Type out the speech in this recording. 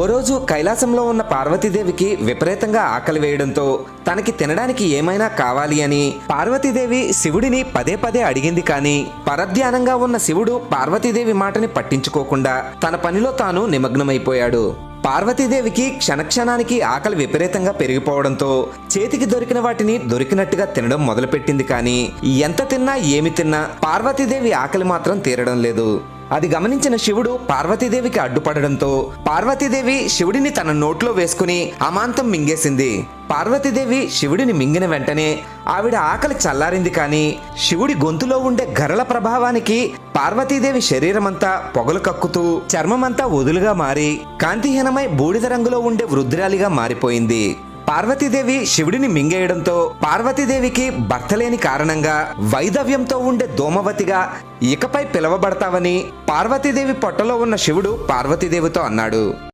ఓ రోజు కైలాసంలో ఉన్న పార్వతీదేవికి విపరీతంగా ఆకలి వేయడంతో తనకి తినడానికి ఏమైనా కావాలి అని పార్వతీదేవి శివుడిని పదే పదే అడిగింది కానీ పరధ్యానంగా ఉన్న శివుడు పార్వతీదేవి మాటని పట్టించుకోకుండా తన పనిలో తాను నిమగ్నమైపోయాడు. పార్వతీదేవికి క్షణక్షణానికి ఆకలి విపరీతంగా పెరిగిపోవడంతో చేతికి దొరికిన వాటిని దొరికినట్టుగా తినడం మొదలుపెట్టింది కానీ ఎంత తిన్నా ఏమి తిన్నా పార్వతీదేవి ఆకలి మాత్రం తీరడం లేదు. అది గమనించిన శివుడు పార్వతీదేవికి అడ్డుపడడంతో పార్వతీదేవి శివుడిని తన నోట్లో వేసుకుని అమాంతం మింగేసింది. పార్వతీదేవి శివుడిని మింగిన వెంటనే ఆవిడ ఆకలి చల్లారింది కానీ శివుడి గొంతులో ఉండే గరల ప్రభావానికి పార్వతీదేవి శరీరమంతా పొగలు కక్కుతూ చర్మమంతా వదులుగా మారి కాంతిహీనమై బూడిద రంగులో ఉండే వృద్ధురాలిగా మారిపోయింది. పార్వతీదేవి శివుడిని మింగేయడంతో పార్వతీదేవికి భర్త లేని కారణంగా వైదవ్యంతో ఉండే దోమవతిగా ఇకపై పిలవబడతావని పార్వతీదేవి పొట్టలో ఉన్న శివుడు పార్వతీదేవితో అన్నాడు.